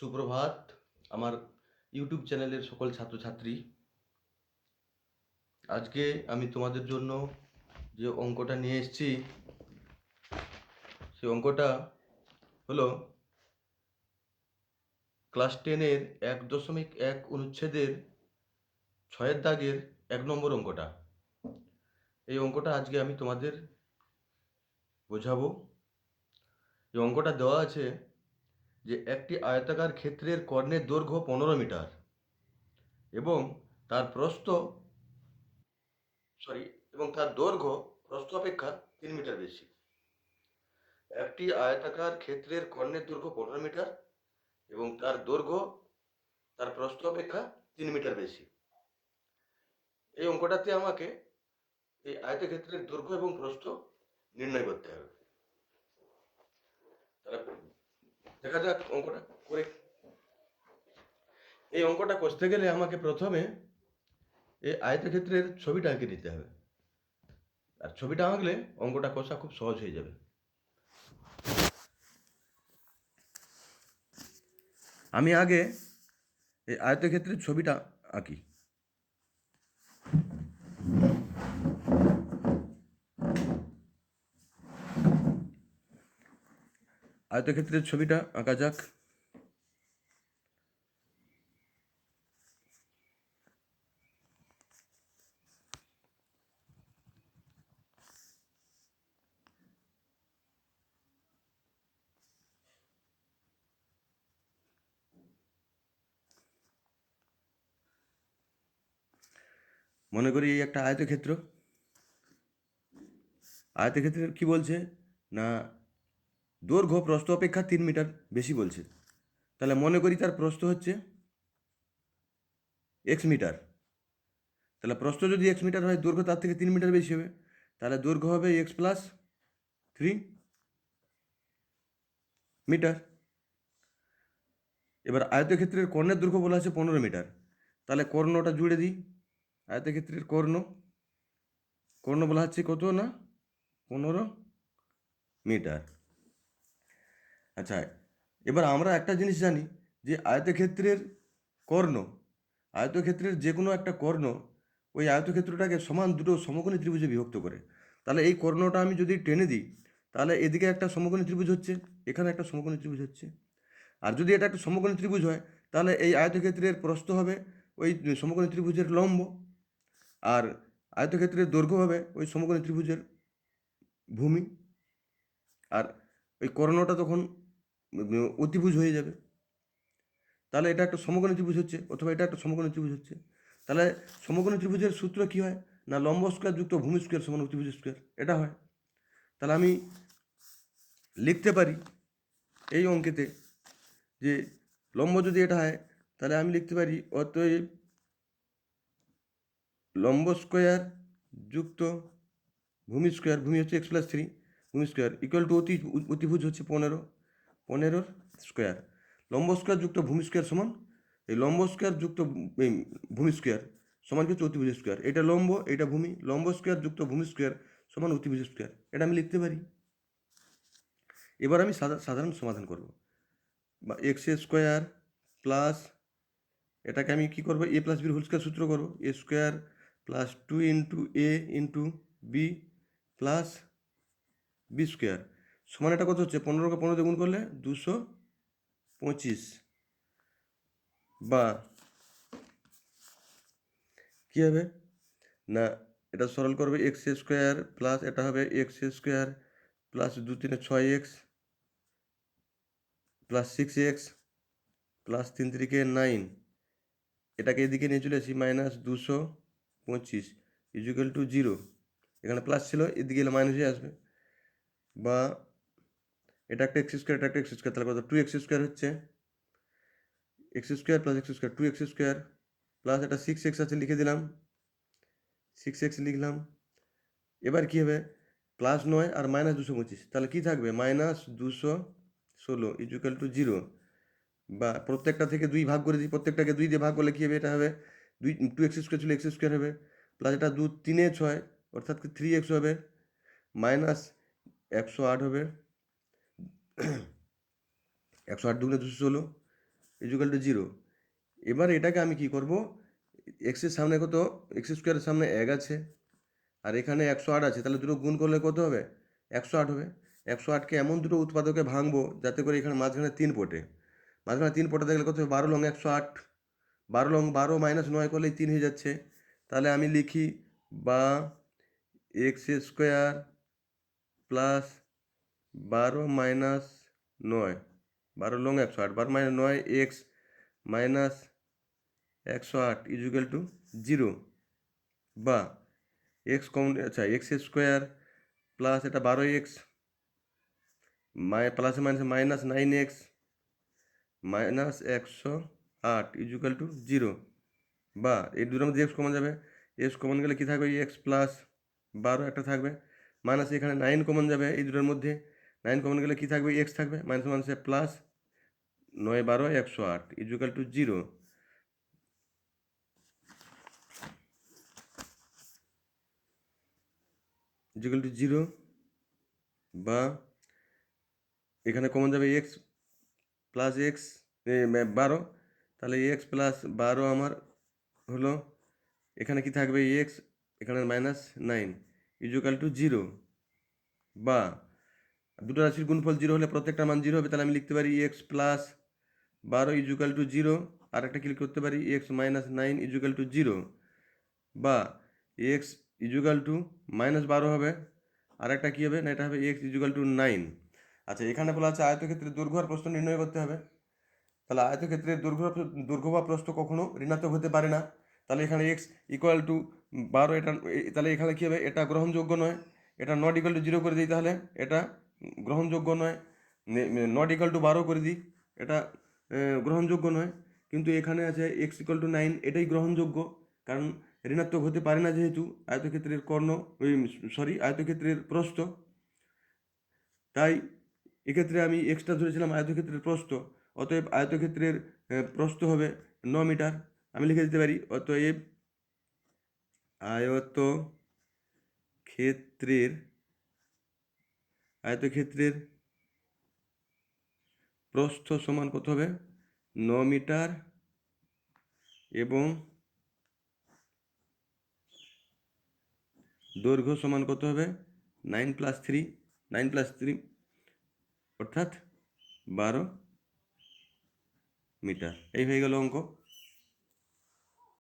সুপ্রভাত, আমার ইউটিউব চ্যানেলের সকল ছাত্রছাত্রী। আজকে আমি তোমাদের জন্য যে অঙ্কটা নিয়ে এসেছি, সেই অঙ্কটা হলো ক্লাস টেনের এক দশমিক এক অনুচ্ছেদের ছয়ের দাগের এক নম্বর অঙ্কটা। এই অঙ্কটা আজকে আমি তোমাদের বোঝাবো। এই অঙ্কটা দেওয়া আছে যে একটি আয়তাকার ক্ষেত্রের কর্ণের দৈর্ঘ্য পনেরো মিটার এবং তার প্রস্থ সরি এবং তার দৈর্ঘ্য প্রস্থ অপেক্ষা তিন মিটার বেশি। একটি আয়তাকার ক্ষেত্রের কর্ণের দৈর্ঘ্য পনেরো মিটার এবং তার দৈর্ঘ্য, তার প্রস্থ অপেক্ষা তিন মিটার বেশি। এই অঙ্কটাতে আমাকে এই আয়তক্ষেত্রের দৈর্ঘ্য এবং প্রস্থ নির্ণয় করতে হবে তাহলে দেখা যাক অঙ্কটা করে। এই অঙ্কটা কষতে গেলে আমাকে প্রথমে এই আয়তক্ষেত্রের ছবিটা আঁকে নিতে হবে। আর ছবিটা আঁকলে অঙ্কটা কষা খুব সহজ হয়ে যাবে। আমি আগে এই আয়তক্ষেত্রের ছবিটা আঁকি। আয়তক্ষেত্রের ছবিটা আঁকা যাক। মনে করি এই একটা আয়তক্ষেত্র। আয়তক্ষেত্রের কি বলছে? না দৈর্ঘ্য প্রস্থ অপেক্ষা তিন মিটার বেশি বলছে। তাহলে মনে করি তার প্রস্থ হচ্ছে এক্স মিটার। তাহলে প্রস্থ যদি এক্স মিটার হয়, দৈর্ঘ্য তার থেকে তিন মিটার বেশি হবে। তাহলে দৈর্ঘ্য হবে এক্স প্লাস থ্রি মিটার। এবার আয়তক্ষেত্রের কর্ণের দৈর্ঘ্য বলা আছে পনেরো মিটার। তাহলে কর্ণটা জুড়ে দিই। আয়তক্ষেত্রের কর্ণ। কর্ণ বলা হচ্ছে কত না? পনেরো মিটার। আচ্ছা এবার আমরা একটা জিনিস জানি যে আয়তক্ষেত্রের কর্ণ, আয়তক্ষেত্রের যে কোনো একটা কর্ণ ওই আয়তক্ষেত্রটাকে সমান দুটো সমকোণী ত্রিভুজে বিভক্ত করে। তাহলে এই কর্ণটা আমি যদি টেনে দিই, তাহলে এদিকে একটা সমকোণী ত্রিভুজ হচ্ছে, এখানে একটা সমকোণী ত্রিভুজ হচ্ছে। আর যদি এটা একটা সমকোণী ত্রিভুজ হয়, তাহলে এই আয়তক্ষেত্রের প্রস্থ হবে ওই সমকোণী ত্রিভুজের লম্ব, আর আয়তক্ষেত্রের দৈর্ঘ্য হবে ওই সমকোণী ত্রিভুজের ভূমি, আর ওই করোনাটা তখন অতিভুজ হয়ে যাবে। তাহলে এটা একটা সমকোণী ত্রিভুজ হচ্ছে, অথবা এটা একটা সমকোণী ত্রিভুজ হচ্ছে। তাহলে সমকোণী ত্রিভুজের সূত্র কী হয়? না লম্ব স্কোয়ার যুক্ত ভূমি স্কোয়ার সমান অতিভুজ স্কোয়ার এটা হয়। তাহলে আমি লিখতে পারি এই অঙ্কেতে যে লম্ব যদি এটা হয়, তাহলে আমি লিখতে পারি অতএব লম্ব স্কোয়ার যুক্ত ভূমি স্কোয়ার ভূমি হচ্ছে এক্স প্লাস থ্রি ভূমি স্কোয়ার ইকুয়াল টু অতি অতিভুজ হচ্ছে পনেরো। পনেরোর স্কোয়ার। লম্ব স্কোয়ার যুক্ত ভূমি স্কোয়ার সমান, এই লম্ব স্কোয়ার যুক্ত ভূমি স্কোয়ার সমান হচ্ছে অতিভুজ স্কোয়ার। এটা লম্ব, এটা ভূমি। লম্ব স্কোয়ার যুক্ত ভূমি স্কোয়ার সমান অতিভুজ স্কোয়ার। এটা আমি লিখতে পারি। এবার আমি সাধা- সাধারণ সমাধান করব। বা এক্স স্কোয়ার প্লাস এটাকে আমি কী করব? এ প্লাস বির হোল স্কোয়ার সূত্র করব। A square plus two into A into B plus B square. সমান এটা কত হচ্ছে? পনেরোকে পনেরো গুণ করলে দুশো পঁচিশ। বা কী হবে? না, এটা সরল করবে এক্স স্কোয়ার প্লাস এটা হবে এক্স স্কোয়ার প্লাস দু তিনে ছয় X plus six X plus তিন তিরিকে নাইন। এটাকে এদিকে নিয়ে চলে আসি, মাইনাস দুশো পঁচিশ ইজুকাল টু জিরো। এখানে প্লাস ছিল, এদিকে এলে মাইনাস হয়ে আসবে। বা এটা একটা এক্স স্কোয়ার এটা একটা এক্স স্কোয়ার তাহলে কত? টু এক্স স্কোয়ার হচ্ছে। X square plus X square two X square plus এটা সিক্স এক্স আছে, লিখে দিলাম। সিক্স এক্স লিখলাম। এবার কী হবে? প্লাস নয় আর মাইনাস দুশো পঁচিশ। তাহলে কী থাকবে? মাইনাস দুশো ষোলো ইজুকাল টু জিরো বা প্রত্যেকটা থেকে দুই ভাগ করে দিই, প্রত্যেকটাকে দুই দিয়ে ভাগ করলে কী হবে? এটা হবে দুই টু এক্স স্কোয়ার ছিল এক্স স্কোয়ার হবে। প্লাস এটা দু, তিনে ছয়, অর্থাৎ থ্রি এক্স হবে। মাইনাস একশো আট হবে। একশো আট দুগুণে দুশো ষোলো ইজুকাল টু জিরো এবার এটাকে আমি কি করব? এক্সের সামনে কত? এক্স স্কোয়ারের সামনে এক আছে। আর এখানে একশো আট আছে, তাহলে দুটো গুণ করলে কত হবে? একশো আট হবে। একশো আটকে এমন দুটো উৎপাদকে ভাঙবো যাতে করে এখানে মাঝখানে তিন পটে। মাঝখানে তিন পটে দেখলে কত হবে? বারো লং একশো আট। বারো লং বারো মাইনাস নয় করলেই তিন হয়ে যাচ্ছে। তাহলে আমি লিখি বা এক্স স্কোয়ার প্লাস বারো মাইনাস নয়। বারো লং একশো আট। বারো মাইনাস নয়, এক্স মাইনাস একশো আট ইজুকাল টু জিরো বা এক্স কমন আচ্ছা এক্স স্কোয়ার প্লাস এটা বারো এক্স, মাই, plus minus minus nine x minus একশো আট ইজুকাল টু জিরো বা এই দুটোর মধ্যে এক্স কমন যাবে, এক্স কমন গেলে কী থাকবে? এক্স প্লাস বারো একটা থাকবে। মাইনাস এখানে নাইন কমন যাবে, এই দুটোর মধ্যে নাইন কমন গেলে কী থাকবে? এক্স থাকবে মাইনাস মাইনাসে প্লাস নয় বারো, একশো আট equal to zero equal to zero বা এখানে কমন যাবে এক্স প্লাস এক্স বারো। তাহলে এক্স প্লাস বারো আমার হলো, এখানে কি থাকবে? এক্স এখানে minus nine equal to zero বা দুটো রাশির গুণফল জিরো হলে প্রত্যেকটা মান জিরো হবে, তাহলে আমি লিখতে পারি এক্স প্লাস বারো ইজুকাল টু জিরো আর একটা ক্লিক করতে পারি x minus nine equal to zero বা এক্স ইজুকাল টু মাইনাস বারো হবে, আর একটা কী হবে? না, এটা হবে এক্স ইজুকাল টু নাইন আচ্ছা এখানে বলা আছে আয়তক্ষেত্রে দৈর্ঘ্য আর প্রস্থ নির্ণয় করতে হবে। তাহলে আয়তক্ষেত্রের দৈর্ঘ্য দৈর্ঘ্য বা প্রস্থ কখনো ঋণাত্মক হতে পারে না। তাহলে এখানে এক্স ইকুয়াল টু বারো এটা তাহলে এখানে কী হবে? এটা গ্রহণযোগ্য নয়। এটা নট ইকুয়াল টু জিরো করে দিই তাহলে। এটা গ্রহণযোগ্য নয়। নট ইকুয়াল টু বারো করে দিই। এটা গ্রহণযোগ্য নয়। কিন্তু এখানে আছে এক্স ইকুয়াল টু নাইন এটাই গ্রহণযোগ্য। কারণ ঋণাত্মক হতে পারে না যেহেতু আয়তক্ষেত্রের কর্ণ, ওই সরি আয়তক্ষেত্রের প্রস্থ। তাই এক্ষেত্রে আমি এক্সট্রা ধরেছিলাম আয়তক্ষেত্রের প্রস্থ। অতএব আয়তক্ষেত্রের প্রস্থ হবে ন মিটার। আমি লিখে দিতে পারি। অতএব আয়ত ক্ষেত্রের আয়তক্ষেত্রের প্রস্থ সমান কত হবে? ন মিটার এবং দৈর্ঘ্য সমান কত হবে? Nine plus three, nine plus three অর্থাৎ বারো মিটার। এই হয়ে গেল অঙ্ক।